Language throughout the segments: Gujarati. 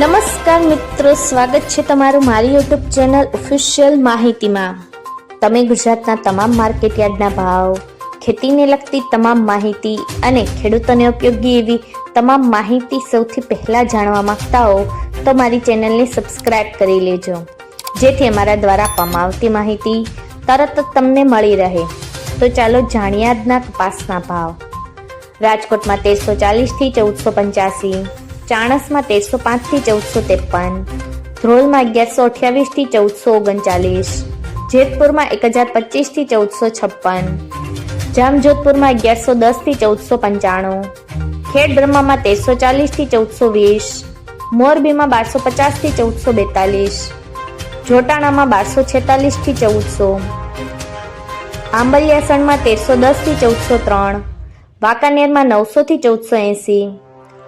નમસ્કાર મિત્રો, સ્વાગત છે તમારું મારી યુટ્યુબ ચેનલ ઓફિશિયલ માહિતીમાં. તમે ગુજરાતના તમામ માર્કેટ યાર્ડના ભાવ, ખેતીને લગતી તમામ માહિતી અને ખેડૂતોને ઉપયોગી એવી તમામ માહિતી સૌથી પહેલાં જાણવા માંગતા હો, તો મારી ચેનલને સબસ્ક્રાઇબ કરી લેજો. જેથી અમારા દ્વારા આપવામાં આવતી માહિતી તરત જ તમને મળી રહે. તો ચાલો જાણ્યાદના કપાસના ભાવ. રાજકોટમાં તેરસો ચાલીસથી ચૌદસો પંચ્યાસી ચાણસમાં તેરસો પાંચથી ચૌદસો ત્રેપન, ધ્રોલમાં અગિયારસો અઠ્યાવીસથી ચૌદસો ઓગણચાલીસ, જેતપુરમાં એક હજાર પચીસથી ચૌદસો છપ્પન, જામજોધપુરમાં અગિયારસો દસથી ચૌદસો પંચાણું ખેડ બ્રહ્મામાં તેરસો ચાલીસથી ચૌદસો વીસ, મોરબીમાં બારસો પચાસથી ચૌદસો બેતાલીસ, જોટાણામાં બારસો છેતાલીસથી ચૌદસો, આંબલિયાસણમાં તેરસો દસથી ચૌદસો ત્રણ, વાંકાનેરમાં નવસોથી ચૌદસો એંસી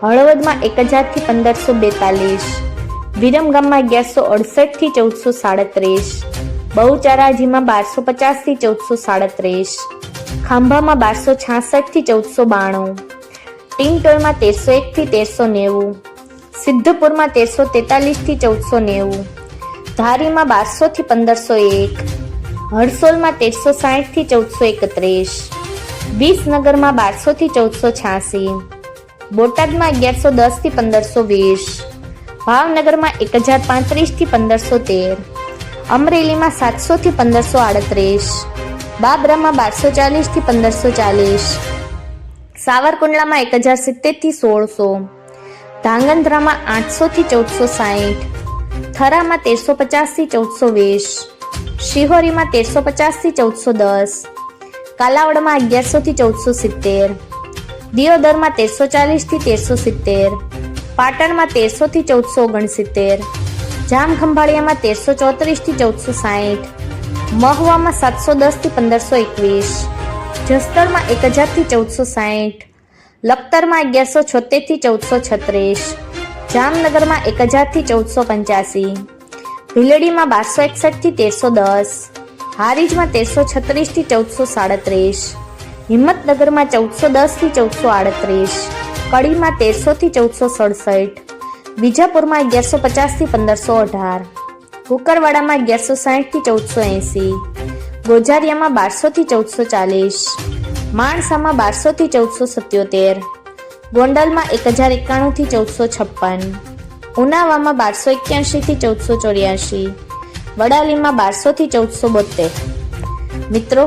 હળવદમાં એક હજારથી પંદરસો બેતાલીસ. વિરમગામમાં અગિયારસો અડસઠથી ચૌદસો સાડત્રીસ. બહુચારાજીમાં બારસો પચાસથી ચૌદસો સાડત્રીસ. ખાંભામાં બારસો છાસઠથી ચૌદસો બાણું. ટિંગટોલમાં તેરસો એકથી તેરસો નેવું. સિદ્ધપુરમાં તેરસો તેતાલીસથી ચૌદસો નેવું. ધારીમાં બારસોથી પંદરસો એક. હરસોલમાં તેરસો સાહીઠથી ચૌદસો એકત્રીસ. વિસનગરમાં બારસોથી ચૌદસો છ્યાસી. બોટાદમાં અગિયારસો દસથી પંદરસો વીસ, ભાવનગરમાં એક હજાર પાંત્રીસથી પંદરસો તેર, અમરેલીમાં સાતસોથી પંદરસો આડત્રીસ, બાબરામાં બારસો ચાલીસથી પંદરસો ચાલીસ, સાવરકુંડલામાં એક હજાર સિત્તેરથી સોળસો, ધાંગધ્રામાં આઠસોથી ચૌદસો સાહીઠ, થરામાં તેરસો પચાસથી ચૌદસો વીસ, શિહોરીમાં તેરસો પચાસથી ચૌદસો દસ, કાલાવડમાં અગિયારસોથી ચૌદસો સિત્તેર દિયોદરમાં તેરસો ચાલીસથી તેરસો સિત્તેર, પાટણમાં તેરસોથી ચૌદસો ઓગણસિત્તેર, જામખંભાળિયામાં તેરસો ચોત્રીસથી ચૌદસો સાહીઠ, મહુવામાં સાતસો દસથી પંદરસો એકવીસ જસ્તરમાં એક હજારથી ચૌદસો સાહીઠ, લખતરમાં અગિયારસો છોતેરથી ચૌદસો છત્રીસ, જામનગરમાં એક હજારથી ચૌદસો પંચ્યાસી, ભીલડીમાં બારસો એકસઠથી તેરસો દસ, હારીજમાં તેરસો છત્રીસથી ચૌદસો સાડત્રીસ હિંમતનગરમાં ચૌદસો દસથી ચૌદસો આડત્રીસ, કડીમાં તેરસોથી ચૌદસો સડસઠ, વિજાપુરમાં અગિયારસો પચાસથી પંદરસો અઢાર, કુકરવાડામાં અગિયારસો સાહીઠથી ચૌદસો એંસી, ગોજારિયામાં બારસોથી ચૌદસો ચાલીસ, માણસામાં બારસોથી ચૌદસો સત્યોતેર, ગોંડલમાં એક હજાર એકાણુંથી ચૌદસો છપ્પન, ઉનાવામાં બારસો એક્યાસીથી ચૌદસો ચોર્યાસી વડાલીમાં બારસોથી ચૌદસો બોતેર મિત્રો